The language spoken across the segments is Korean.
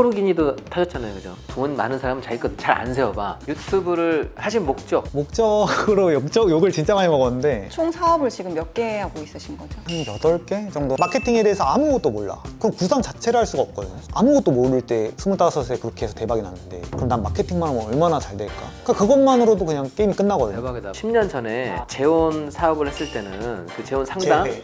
람보르기니도 타셨잖아요, 그죠? 돈 많은 사람은 자기 것 잘 안 세워봐. 유튜브를 하신 목적 목적으로 욕적, 욕을 진짜 많이 먹었는데 총 사업을 지금 몇 개 하고 있으신 거죠? 한 8개 정도 마케팅에 대해서 아무것도 몰라 그럼 구상 자체를 할 수가 없거든요 아무것도 모를 때 25에 그렇게 해서 대박이 났는데 그럼 난 마케팅만 하면 얼마나 잘 될까 그러니까 그것만으로도 그냥 게임이 끝나거든 요 대박이다. 10년 전에 재혼 사업을 했을 때는 그 재혼 상담 재회.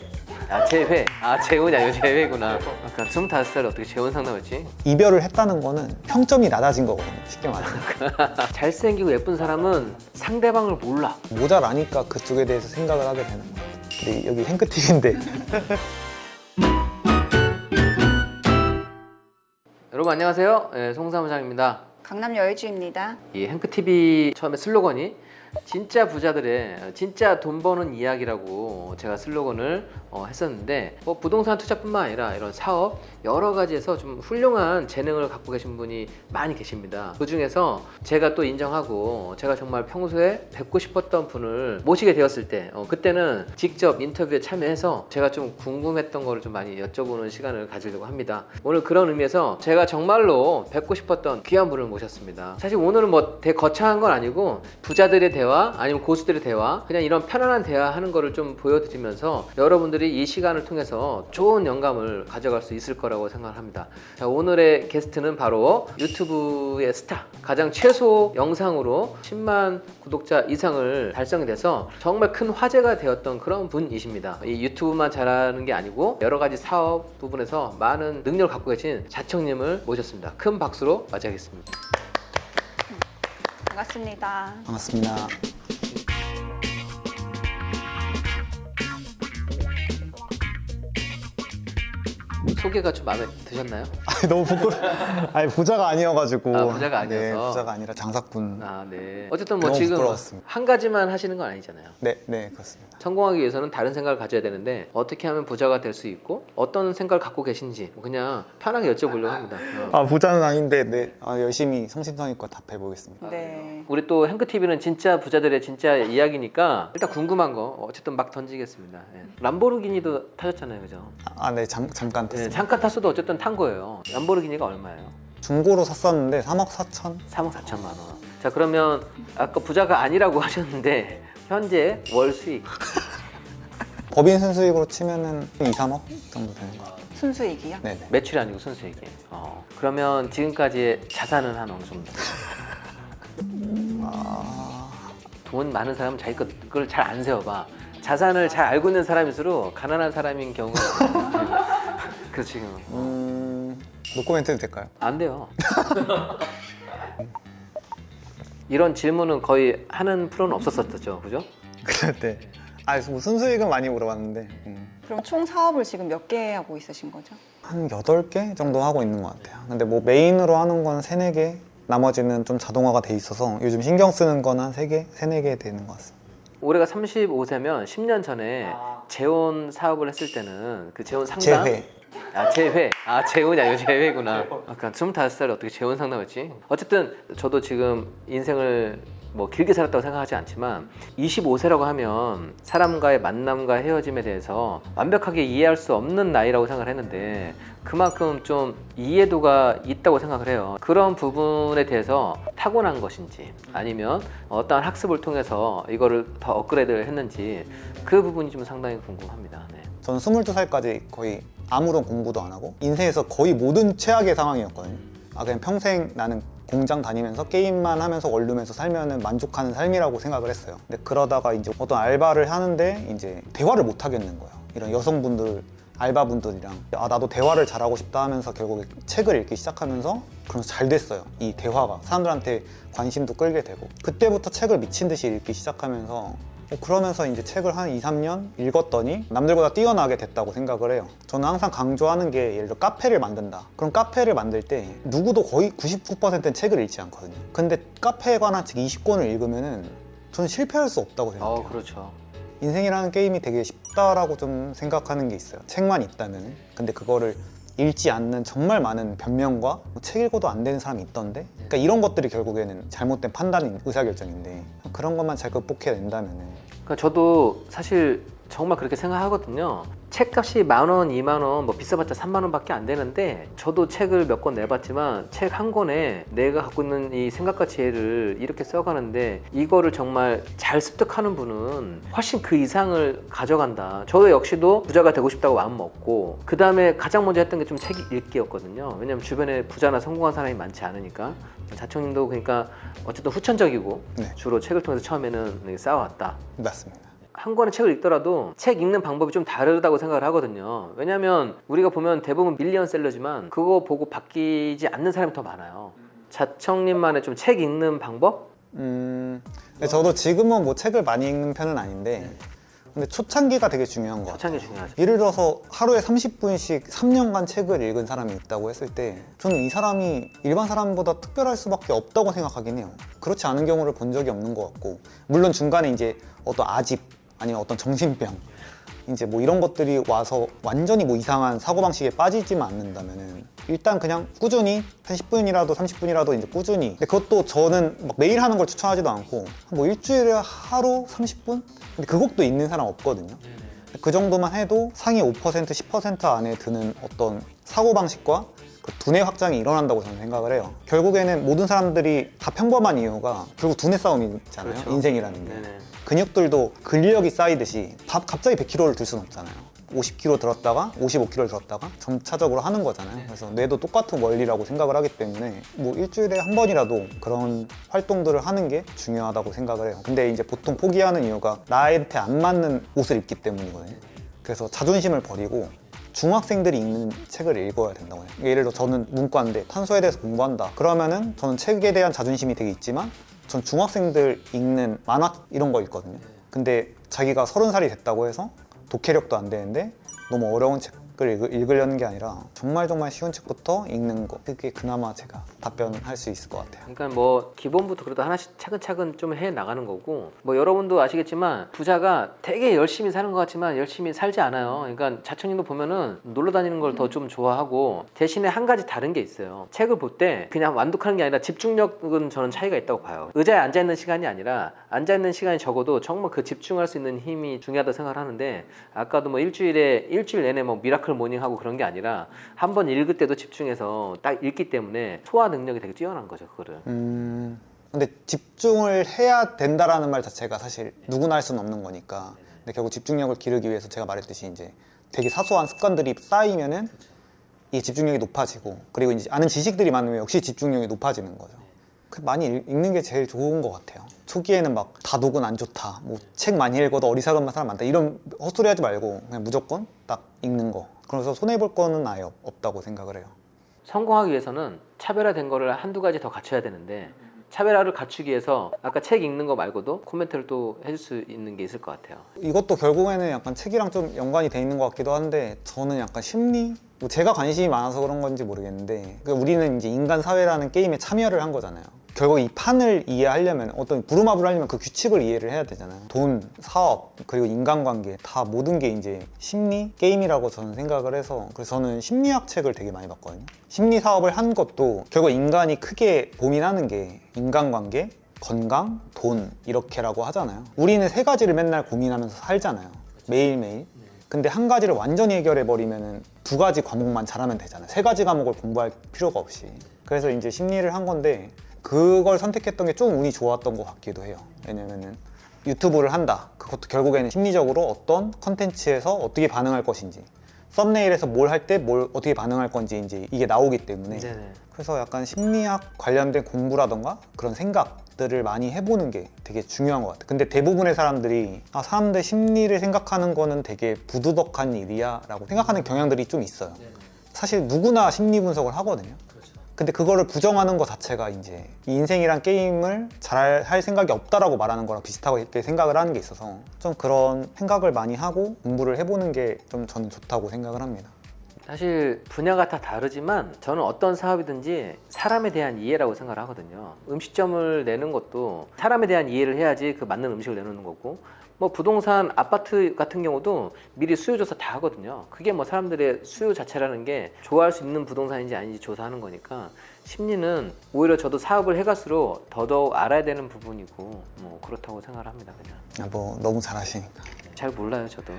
아 재회 아 재혼이 아니고 재회구나. 아까 25살에 어떻게 재혼 상담했지? 이별을 했다는 거는 평점이 낮아진 거거든요 쉽게 말하면 잘생기고 예쁜 사람은 상대방을 몰라. 모자라니까 그쪽에 대해서 생각을 하게 되는 것 같아요 근데 여기 행크팁인데 여러분 안녕하세요. 예, 송 사무장입니다. 강남 여의주입니다. 이 행크 TV 처음에 슬로건이 진짜 부자들의 진짜 돈 버는 이야기라고 제가 슬로건을 어, 했었는데 뭐 부동산 투자뿐만 아니라 이런 사업 여러 가지에서 좀 훌륭한 재능을 갖고 계신 분이 많이 계십니다. 그 중에서 제가 또 인정하고 제가 정말 평소에 뵙고 싶었던 분을 모시게 되었을 때 어, 그때는 직접 인터뷰에 참여해서 제가 좀 궁금했던 거를 좀 많이 여쭤보는 시간을 가지려고 합니다. 오늘 그런 의미에서 제가 정말로 뵙고 싶었던 귀한 분을 모셨습니다. 사실 오늘은 뭐 되게 거창한 건 아니고 부자들의 대화 아니면 고수들의 대화 그냥 이런 편안한 대화하는 거를 좀 보여드리면서 여러분들이 이 시간을 통해서 좋은 영감을 가져갈 수 있을 거라고 생각합니다. 자 오늘의 게스트는 바로 유튜브의 스타 가장 최소 영상으로 10만 구독자 이상을 달성이 돼서 정말 큰 화제가 되었던 그런 분이십니다. 이 유튜브만 잘하는 게 아니고 여러 가지 사업 부분에서 많은 능력을 갖고 계신 자청님을 모셨습니다. 큰 박수로 맞이하겠습니다. 반갑습니다. 반갑습니다 소개가 좀 마음에 드셨나요? 아니, 너무 부끄러 아니 부자가 아니어가지고 아, 부자가 네, 아니어서. 부자가 아니라 장사꾼 아, 네. 어쨌든 뭐 너무 지금 부끄러웠습니다. 한 가지만 하시는 건 아니잖아요. 네, 네 그렇습니다 성공하기 위해서는 다른 생각을 가져야 되는데 어떻게 하면 부자가 될 수 있고 어떤 생각을 갖고 계신지 뭐 그냥 편하게 여쭤보려고 합니다. 어. 아 부자는 아닌데 네 아, 열심히 성심성의껏 답해 보겠습니다 네. 우리 또 행크 TV는 진짜 부자들의 진짜 이야기니까 일단 궁금한 거 어쨌든 막 던지겠습니다. 예. 람보르기니도 타셨잖아요, 그죠? 아네 잠깐 네, 탔습니다 잠깐 탔어도 어쨌든 탄 거예요. 람보르기니가 얼마예요? 중고로 샀었는데 3억 4천 3억 4천만 원. 자 그러면 아까 부자가 아니라고 하셨는데 현재 월 수익 법인 순수익으로 치면은 2, 3억 정도 되는 것 같아요 순수익이요? 네네 매출이 아니고 순수익이. 어. 그러면 지금까지의 자산은 한 어느 정도? 아... 돈 많은 사람은 자기 것- 그걸 잘 안 세워봐. 자산을 잘 알고 있는 사람일수록 가난한 사람인 경우가 많아요. 그 지금 음... 노코멘트 해도 될까요? 안 돼요. 이런 질문은 거의 하는 프로는 없었었죠, 그죠? 그럴 때 아, 뭐 순수익은 많이 물어봤는데 음. 그럼 총 사업을 지금 몇 개 하고 있으신 거죠? 한 8개 정도 하고 있는 것 같아요 근데 뭐 메인으로 하는 건 3, 4개 나머지는 좀 자동화가 돼 있어서 요즘 신경 쓰는 건 한 3개, 3, 4개 되는 것 같습니다 올해가 35세면 10년 전에 재혼 사업을 했을 때는 그 재혼 상담? 재회. 아 재회. 아 재혼이 아니고 재회구나. 아까 25살에 어떻게 재혼 상담했지? 어쨌든 저도 지금 인생을 뭐 길게 살았다고 생각하지 않지만 25세라고 하면 사람과의 만남과 헤어짐에 대해서 완벽하게 이해할 수 없는 나이라고 생각을 했는데 그만큼 좀 이해도가 있다고 생각을 해요 그런 부분에 대해서 타고난 것인지 아니면 어떠한 학습을 통해서 이거를 더 업그레이드를 했는지 그 부분이 좀 상당히 궁금합니다 네. 저는 22살까지 거의 아무런 공부도 안 하고 인생에서 거의 모든 최악의 상황이었거든요. 아 그냥 평생 나는 공장 다니면서 게임만 하면서 원룸에서 살면은 만족하는 삶이라고 생각을 했어요. 근데 그러다가 이제 어떤 알바를 하는데 이제 대화를 못 하겠는 거예요. 이런 여성분들 알바분들이랑 아 나도 대화를 잘하고 싶다 하면서 결국 책을 읽기 시작하면서 그러면서 잘 됐어요. 이 대화가 사람들한테 관심도 끌게 되고 그때부터 책을 미친 듯이 읽기 시작하면서 어, 그러면서 이제 책을 한 2, 3년 읽었더니 남들보다 뛰어나게 됐다고 생각을 해요. 저는 항상 강조하는 게 예를 들어 카페를 만든다. 그럼 카페를 만들 때 누구도 거의 99%는 책을 읽지 않거든요. 근데 카페에 관한 책 20권을 읽으면은 저는 실패할 수 없다고 생각해요. 어 그렇죠 인생이라는 게임이 되게 쉽다라고 좀 생각하는 게 있어요. 책만 있다면. 근데 그거를 읽지 않는 정말 많은 변명과 뭐책 읽어도 안 되는 사람이 있던데. 그러니까 이런 것들이 결국에는 잘못된 판단인 의사결정인데 그런 것만 잘 극복해낸다면은 그러니까 저도 사실 정말 그렇게 생각하거든요. 책값이 만 원, 이만 원, 뭐 비싸봤자 3만 원 밖에 안 되는데 저도 책을 몇 권 내봤지만 책 한 권에 내가 갖고 있는 이 생각과 지혜를 이렇게 써가는데 이거를 정말 잘 습득하는 분은 훨씬 그 이상을 가져간다. 저도 역시도 부자가 되고 싶다고 마음 먹고 그 다음에 가장 먼저 했던 게 좀 책 읽기였거든요. 왜냐면 주변에 부자나 성공한 사람이 많지 않으니까 자청님도 그러니까 어쨌든 후천적이고 네. 주로 책을 통해서 처음에는 쌓아왔다. 맞습니다. 한 권의 책을 읽더라도 책 읽는 방법이 좀 다르다고 생각을 하거든요. 왜냐하면 우리가 보면 대부분 밀리언셀러지만 그거 보고 바뀌지 않는 사람이 더 많아요. 자청님만의 좀 책 읽는 방법? 음, 근데 저도 지금은 뭐 책을 많이 읽는 편은 아닌데 근데 초창기가 되게 중요한 것 같아요. 초창기 중요하죠. 예를 들어서 하루에 30분씩 3년간 책을 읽은 사람이 있다고 했을 때 저는 이 사람이 일반 사람보다 특별할 수밖에 없다고 생각하긴 해요. 그렇지 않은 경우를 본 적이 없는 것 같고 물론 중간에 이제 어떤 아집 아니면 어떤 정신병 이제 뭐 이런 것들이 와서 완전히 뭐 이상한 사고방식에 빠지지만 않는다면은 일단 그냥 꾸준히 한 10분이라도 30분이라도 이제 꾸준히. 근데 그것도 저는 막 매일 하는 걸 추천하지도 않고 뭐 일주일에 하루 30분? 근데 그것도 있는 사람 없거든요. 그 정도만 해도 상위 5% 10% 안에 드는 어떤 사고방식과 그 두뇌 확장이 일어난다고 저는 생각을 해요 결국에는 모든 사람들이 다 평범한 이유가 결국 두뇌 싸움이잖아요 그렇죠. 인생이라는 게 네네. 근육들도 근력이 쌓이듯이 밥 갑자기 100kg를 들 수는 없잖아요. 50kg 들었다가 55kg를 들었다가 점차적으로 하는 거잖아요. 그래서 뇌도 똑같은 원리라고 생각을 하기 때문에 뭐 일주일에 한 번이라도 그런 활동들을 하는 게 중요하다고 생각을 해요. 근데 이제 보통 포기하는 이유가 나한테 안 맞는 옷을 입기 때문이거든요. 그래서 자존심을 버리고 중학생들이 읽는 책을 읽어야 된다고 해요. 예를 들어 저는 문과인데 탄소에 대해서 공부한다. 그러면은 저는 책에 대한 자존심이 되게 있지만 전 중학생들 읽는 만화 이런 거 읽거든요. 근데 자기가 서른 살이 됐다고 해서 독해력도 안 되는데 너무 어려운 책 을 읽- 읽으려는 게 아니라 정말 정말 쉬운 책부터 읽는 거 그게 그나마 제가 답변할 수 있을 것 같아요. 그러니까 뭐 기본부터 그래도 하나씩 차근차근 좀 해 나가는 거고 뭐 여러분도 아시겠지만 부자가 되게 열심히 사는 것 같지만 열심히 살지 않아요. 그러니까 자천님도 보면은 놀러 다니는 걸 더 좀 좋아하고 대신에 한 가지 다른 게 있어요. 책을 볼 때 그냥 완독하는 게 아니라 집중력은 저는 차이가 있다고 봐요. 의자에 앉아 있는 시간이 아니라 앉아 있는 시간이 적어도 정말 그 집중할 수 있는 힘이 중요하다 생각을 하는데 아까도 뭐 일주일에 일주일 내내 뭐 미라클 모닝하고 그런 게 아니라 한 번 읽을 때도 집중해서 딱 읽기 때문에 소화 능력이 되게 뛰어난 거죠 그거를. 음, 근데 집중을 해야 된다라는 말 자체가 사실 누구나 할 수는 없는 거니까. 근데 결국 집중력을 기르기 위해서 제가 말했듯이 이제 되게 사소한 습관들이 쌓이면은 이 집중력이 높아지고 그리고 이제 아는 지식들이 많으면 역시 집중력이 높아지는 거죠. 그 많이 읽- 읽는 게 제일 좋은 것 같아요. 초기에는 막 다독은 안 좋다, 뭐 책 많이 읽어도 어리석은 사람 많다 이런 헛소리 하지 말고 그냥 무조건 딱 읽는 거. 그래서 손해 볼 거는 아예 없- 없다고 생각을 해요. 성공하기 위해서는 차별화된 거를 한두 가지 더 갖춰야 되는데 차별화를 갖추기 위해서 아까 책 읽는 거 말고도 코멘트를 또 해줄 수 있는 게 있을 것 같아요. 이것도 결국에는 약간 책이랑 좀 연관이 돼 있는 것 같기도 한데 저는 약간 심리 뭐 제가 관심이 많아서 그런 건지 모르겠는데 그러니까 우리는 이제 인간 사회라는 게임에 참여를 한 거잖아요. 결국 이 판을 이해하려면 어떤 부루마블 하려면 그 규칙을 이해를 해야 되잖아요. 돈, 사업, 그리고 인간관계 다 모든 게 이제 심리 게임이라고 저는 생각을 해서 그래서 저는 심리학 책을 되게 많이 봤거든요. 심리 사업을 한 것도 결국 인간이 크게 고민하는 게 인간관계, 건강, 돈 이렇게라고 하잖아요. 우리는 세 가지를 맨날 고민하면서 살잖아요. 매일매일. 근데 한 가지를 완전히 해결해 버리면은 두 가지 과목만 잘하면 되잖아요. 세 가지 과목을 공부할 필요가 없이. 그래서 이제 심리를 한 건데 그걸 선택했던 게 좀 운이 좋았던 것 같기도 해요. 왜냐면은 유튜브를 한다. 그것도 결국에는 심리적으로 어떤 컨텐츠에서 어떻게 반응할 것인지 썸네일에서 뭘 할 때 뭘 어떻게 반응할 건지 이제 이게 나오기 때문에 네네. 그래서 약간 심리학 관련된 공부라던가 그런 생각들을 많이 해보는 게 되게 중요한 것 같아요. 근데 대부분의 사람들이 아, 사람들 심리를 생각하는 거는 되게 부두덕한 일이야 라고 생각하는 경향들이 좀 있어요. 사실 누구나 심리 분석을 하거든요. 근데 그거를 부정하는 것 자체가 이제 이 인생이란 게임을 잘 할 생각이 없다라고 말하는 거랑 비슷하게 생각을 하는 게 있어서 좀 그런 생각을 많이 하고 공부를 해보는 게 좀 저는 좋다고 생각을 합니다. 사실 분야가 다 다르지만 저는 어떤 사업이든지 사람에 대한 이해라고 생각을 하거든요. 음식점을 내는 것도 사람에 대한 이해를 해야지 그 맞는 음식을 내놓는 거고 뭐 부동산 아파트 같은 경우도 미리 수요 조사 다 하거든요. 그게 뭐 사람들의 수요 자체라는 게 좋아할 수 있는 부동산인지 아닌지 조사하는 거니까 심리는 오히려 저도 사업을 해갈수록 더더욱 알아야 되는 부분이고 뭐 그렇다고 생각을 합니다. 그냥 아, 뭐 너무 잘하시니까. 잘 몰라요 저도.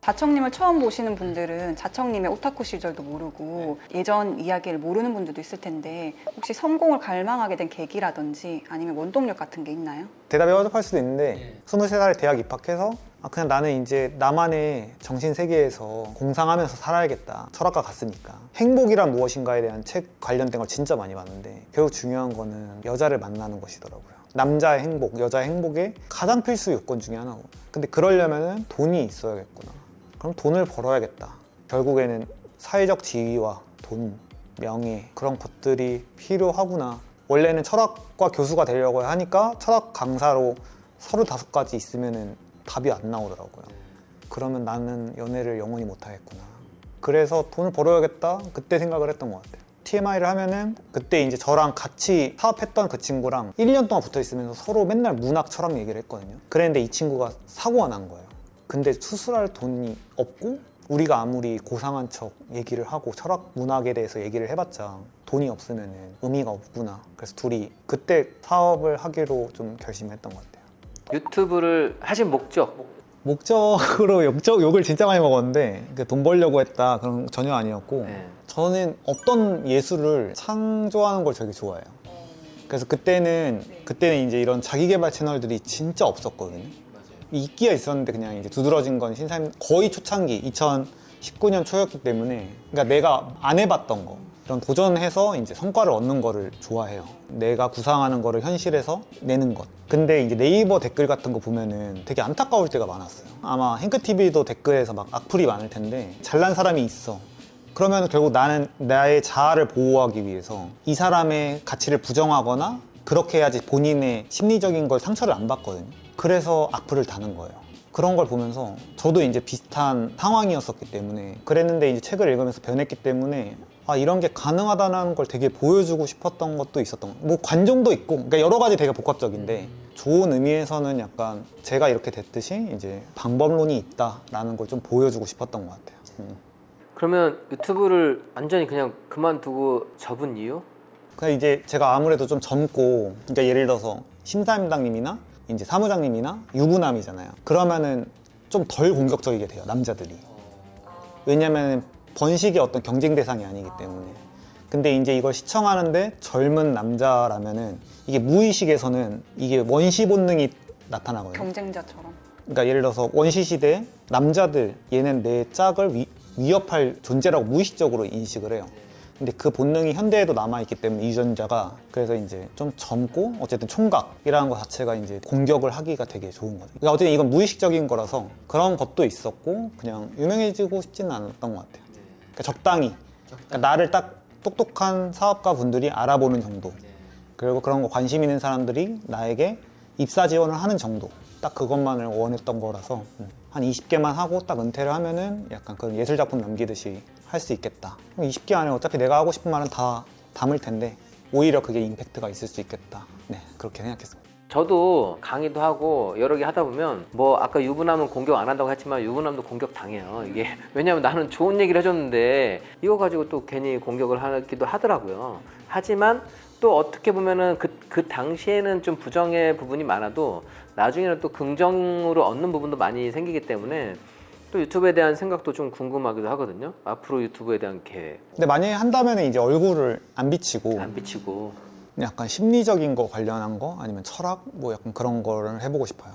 자청님을 처음 보시는 분들은 자청님의 오타쿠 시절도 모르고 예전 이야기를 모르는 분들도 있을 텐데 혹시 성공을 갈망하게 된 계기라든지 아니면 원동력 같은 게 있나요? 대답이 허접할 수도 있는데 23살에 대학 입학해서 아, 그냥 나는 이제 나만의 정신 세계에서 공상하면서 살아야겠다. 철학과 갔으니까. 행복이란 무엇인가에 대한 책 관련된 걸 진짜 많이 봤는데 결국 중요한 거는 여자를 만나는 것이더라고요. 남자의 행복, 여자의 행복의 가장 필수 요건 중에 하나고. 근데 그러려면 돈이 있어야겠구나. 그럼 돈을 벌어야겠다. 결국에는 사회적 지위와 돈, 명예 그런 것들이 필요하구나. 원래는 철학과 교수가 되려고 하니까 철학 강사로 서른 다섯 가지 있으면은 답이 안 나오더라고요. 그러면 나는 연애를 영원히 못 하겠구나. 그래서 돈을 벌어야겠다. 그때 생각을 했던 것 같아요. TMI를 하면은 그때 이제 저랑 같이 사업했던 그 친구랑 1년 동안 붙어 있으면서 서로 맨날 문학 철학 얘기를 했거든요. 그랬는데 이 친구가 사고가 난 거예요. 근데 수술할 돈이 없고 우리가 아무리 고상한 척 얘기를 하고 철학 문학에 대해서 얘기를 해봤자 돈이 없으면 의미가 없구나. 그래서 둘이 그때 사업을 하기로 좀 결심했던 것 같아요. 유튜브를 하신 목적 목적으로 욕적, 욕을 진짜 많이 먹었는데 그돈 벌려고 했다 그런 건 전혀 아니었고 네. 저는 어떤 예술을 창조하는 걸 되게 좋아해요. 그래서 그때는 그때는 이제 이런 자기 개발 채널들이 진짜 없었거든요. 있기야 있었는데 그냥 이제 두드러진 건 신사임 거의 초창기 2019년 초였기 때문에 그러니까 내가 안 해봤던 거 이런 도전해서 이제 성과를 얻는 거를 좋아해요. 내가 구상하는 거를 현실에서 내는 것. 근데 이제 네이버 댓글 같은 거 보면은 되게 안타까울 때가 많았어요. 아마 행크 TV도 댓글에서 막 악플이 많을 텐데 잘난 사람이 있어. 그러면 결국 나는 나의 자아를 보호하기 위해서 이 사람의 가치를 부정하거나 그렇게 해야지 본인의 심리적인 걸 상처를 안 받거든요. 그래서 악플을 다는 거예요. 그런 걸 보면서 저도 이제 비슷한 상황이었었기 때문에 그랬는데 이제 책을 읽으면서 변했기 때문에 아 이런 게 가능하다는 걸 되게 보여주고 싶었던 것도 있었던 거. 뭐 관종도 있고 그러니까 여러 가지 되게 복합적인데 좋은 의미에서는 약간 제가 이렇게 됐듯이 이제 방법론이 있다라는 걸 좀 보여주고 싶었던 것 같아요. 음. 그러면 유튜브를 완전히 그냥 그만두고 접은 이유? 그냥 이제 제가 아무래도 좀 젊고 그러니까 예를 들어서 심사임당님이나 이제 사무장님이나 유부남이잖아요. 그러면은 좀 덜 공격적이게 돼요 남자들이. 왜냐면 번식의 어떤 경쟁 대상이 아니기 때문에. 근데 이제 이걸 시청하는데 젊은 남자라면은 이게 무의식에서는 이게 원시 본능이 나타나거든요. 경쟁자처럼. 그러니까 예를 들어서 원시 시대 남자들 얘는 내 짝을 위, 위협할 존재라고 무의식적으로 인식을 해요. 근데 그 본능이 현대에도 남아 있기 때문에 유전자가 그래서 이제 좀 젊고 어쨌든 총각이라는 것 자체가 이제 공격을 하기가 되게 좋은 거죠. 그러니까 어쨌든 이건 무의식적인 거라서 그런 것도 있었고 그냥 유명해지고 싶지는 않았던 것 같아요. 그러니까 적당히 그러니까 나를 딱 똑똑한 사업가 분들이 알아보는 정도. 그리고 그런 거 관심 있는 사람들이 나에게 입사 지원을 하는 정도 딱 그것만을 원했던 거라서 음. 한 20개만 하고 딱 은퇴를 하면은 약간 그런 예술 작품 남기듯이 할 수 있겠다. 20개 안에 어차피 내가 하고 싶은 말은 다 담을 텐데 오히려 그게 임팩트가 있을 수 있겠다. 네 그렇게 생각했습니다. 저도 강의도 하고 여러 개 하다 보면 뭐 아까 유부남은 공격 안 한다고 했지만 유부남도 공격 당해요. 이게 왜냐하면 나는 좋은 얘기를 해줬는데 이거 가지고 또 괜히 공격을 하기도 하더라고요. 하지만 또 어떻게 보면은 그, 그 당시에는 좀 부정의 부분이 많아도 나중에는 또 긍정으로 얻는 부분도 많이 생기기 때문에 또 유튜브에 대한 생각도 좀 궁금하기도 하거든요. 앞으로 유튜브에 대한 계획. 근데 만약에 한다면 이제 얼굴을 안 비치고 안 비치고. 약간 심리적인 거 관련한 거? 아니면 철학? 뭐 약간 그런 거를 해보고 싶어요.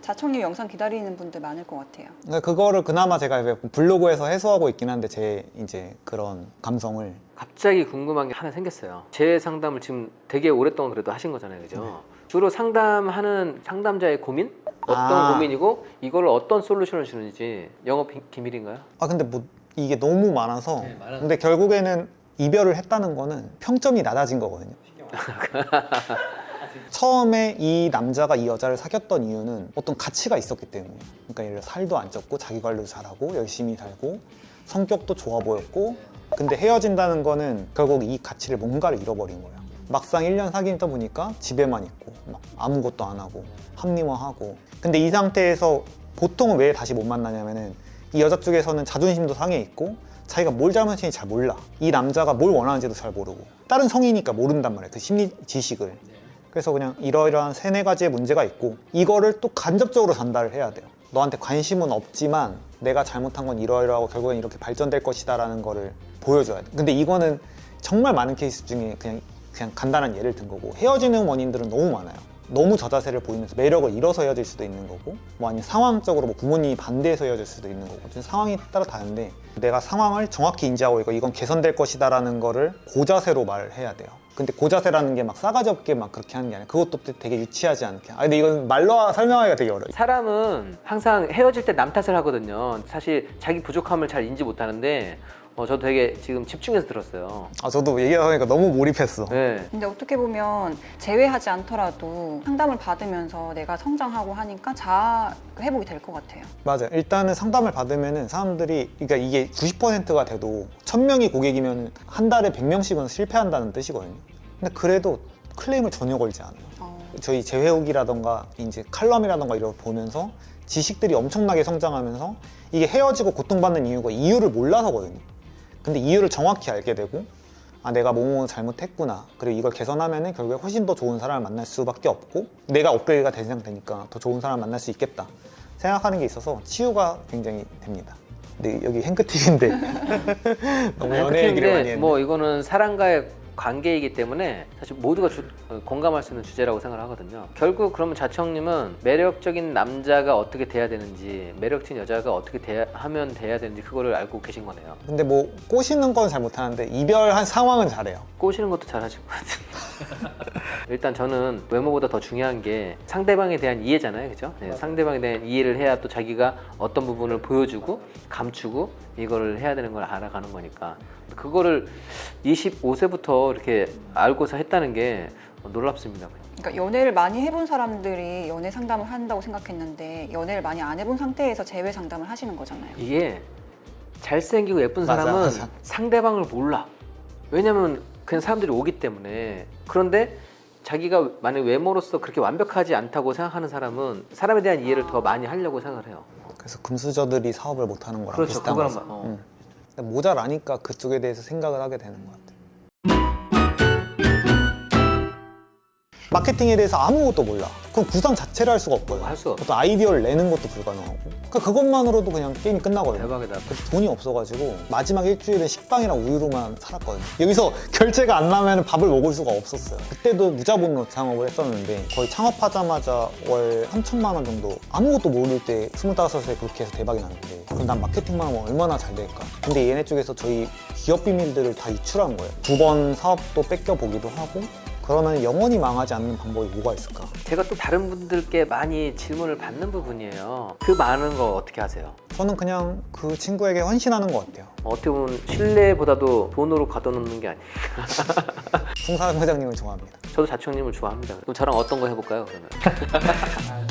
자청님 영상 기다리는 분들 많을 것 같아요. 그거를 그나마 제가 블로그에서 해소하고 있긴 한데 제 이제 그런 감성을. 갑자기 궁금한 게 하나 생겼어요. 제 상담을 지금 되게 오랫동안 그래도 하신 거잖아요, 그죠? 주로 상담하는 상담자의 고민? 어떤 아. 고민이고 이걸 어떤 솔루션을 주는지 영업 비- 기밀인가요? 아 근데 뭐 이게 너무 많아서 네, 많아서. 근데 결국에는 이별을 했다는 거는 평점이 낮아진 거거든요 처음에 이 남자가 이 여자를 사귀었던 이유는 어떤 가치가 있었기 때문에 그러니까 예를 들어 살도 안 쪘고 자기 관리도 잘하고 열심히 살고 성격도 좋아 보였고 근데 헤어진다는 거는 결국 이 가치를 뭔가를 잃어버린 거야 막상 1년 사귀다 보니까 집에만 있고 막 아무것도 안 하고 합리화하고 근데 이 상태에서 보통은 왜 다시 못 만나냐면은 이 여자 쪽에서는 자존심도 상해 있고 자기가 뭘 잘못했는지 잘 몰라 이 남자가 뭘 원하는지도 잘 모르고 다른 성이니까 모른단 말이야 그 심리 지식을 그래서 그냥 이러이러한 세네 가지의 문제가 있고 이거를 또 간접적으로 전달을 해야 돼요. 너한테 관심은 없지만 내가 잘못한 건 이러이러하고 결국엔 이렇게 발전될 것이다 라는 거를 보여줘야 돼. 근데 이거는 정말 많은 케이스 중에 그냥 그냥 간단한 예를 든 거고 헤어지는 원인들은 너무 많아요. 너무 저자세를 보이면서 매력을 잃어서 헤어질 수도 있는 거고 뭐 아니면 상황적으로 뭐 부모님이 반대해서 헤어질 수도 있는 거고 좀 상황이 따라 다른데 내가 상황을 정확히 인지하고 이거 이건 개선될 것이다 라는 거를 고자세로 말해야 돼요. 근데 고자세라는 게 막 싸가지 없게 막 그렇게 하는 게 아니라 그것도 되게 유치하지 않게. 아 근데 이건 말로 설명하기가 되게 어려워. 사람은 항상 헤어질 때 남 탓을 하거든요. 사실 자기 부족함을 잘 인지 못하는데 어, 저도 되게 지금 집중해서 들었어요. 아 저도 얘기하니까 너무 몰입했어. 네. 근데 어떻게 보면 제외하지 않더라도 상담을 받으면서 내가 성장하고 하니까 자아 회복이 될 것 같아요. 맞아요. 일단은 상담을 받으면은 사람들이 그러니까 이게 90%가 돼도 1000명이 고객이면 한 달에 100명씩은 실패한다는 뜻이거든요. 근데 그래도 클레임을 전혀 걸지 않아요. 어, 저희 재회욱이라던가 이제 칼럼이라던가 이런 거 보면서 지식들이 엄청나게 성장하면서 이게 헤어지고 고통받는 이유가 이유를 몰라서거든요. 근데 이유를 정확히 알게 되고 아 내가 뭐뭐 잘못했구나 그리고 이걸 개선하면은 결국에 훨씬 더 좋은 사람을 만날 수밖에 없고 내가 업그레이드가 된 상태니까 더 좋은 사람을 만날 수 있겠다 생각하는 게 있어서 치유가 굉장히 됩니다. 근데 여기 행크팁인데 너무 연애 얘기를 많이 했네. 뭐 이거는 사람과의 관계이기 때문에 사실 모두가 주- 어, 공감할 수 있는 주제라고 생각을 하거든요. 결국 그러면 자청님은 매력적인 남자가 어떻게 돼야 되는지, 매력적인 여자가 어떻게 돼야, 하면 돼야 되는지 그거를 알고 계신 거네요. 근데 뭐 꼬시는 건 잘 못하는데 이별한 상황은 잘해요. 꼬시는 것도 잘 하실 것 같은데. 일단 저는 외모보다 더 중요한 게 상대방에 대한 이해잖아요. 그죠? 네, 상대방에 대한 이해를 해야 또 자기가 어떤 부분을 보여주고 감추고 이거를 해야 되는 걸 알아가는 거니까. 그거를 25세부터 이렇게 알고서 했다는 게 놀랍습니다. 그러니까 연애를 많이 해본 사람들이 연애 상담을 한다고 생각했는데 연애를 많이 안 해본 상태에서 재회 상담을 하시는 거잖아요. 이게 잘생기고 예쁜 맞아, 사람은 맞아. 상대방을 몰라. 왜냐면 그냥 사람들이 오기 때문에. 그런데 자기가 만약 외모로서 그렇게 완벽하지 않다고 생각하는 사람은 사람에 대한 이해를 더 많이 하려고 생각을 해요. 그래서 금수저들이 사업을 못 하는 거랑 그렇죠. 비슷한 그거랑 거죠. 마- 어. 음. 모자라니까 그쪽에 대해서 생각을 하게 되는 것 같아요. 마케팅에 대해서 아무것도 몰라. 그럼 구상 자체를 할 수가 없거든요. 할 수가 없어. 어떤 아이디어를 내는 것도 불가능하고. 그러니까 그것만으로도 그냥 게임이 끝나거든요. 대박이다. 그때 돈이 없어가지고 마지막 일주일은 식빵이랑 우유로만 살았거든요. 여기서 결제가 안 나면 밥을 먹을 수가 없었어요. 그때도 무자본으로 창업을 했었는데 거의 창업하자마자 월 3천만 원 정도 아무것도 모를 때 25세 그렇게 해서 대박이 났는데 그럼 난 마케팅만 하면 얼마나 잘 될까? 근데 얘네 쪽에서 저희 기업 비밀들을 다 유출한 거예요. 두 번 사업도 뺏겨보기도 하고 그러면 영원히 망하지 않는 방법이 뭐가 있을까? 제가 또 다른 분들께 많이 질문을 받는 부분이에요. 그 많은 거 어떻게 하세요? 저는 그냥 그 친구에게 헌신하는 것 같아요. 어떻게 보면 신뢰보다도 돈으로 가둬놓는 게 아니에요. 송사장 회장님을 좋아합니다. 저도 자청님을 좋아합니다. 그럼 저랑 어떤 거 해볼까요? 그러면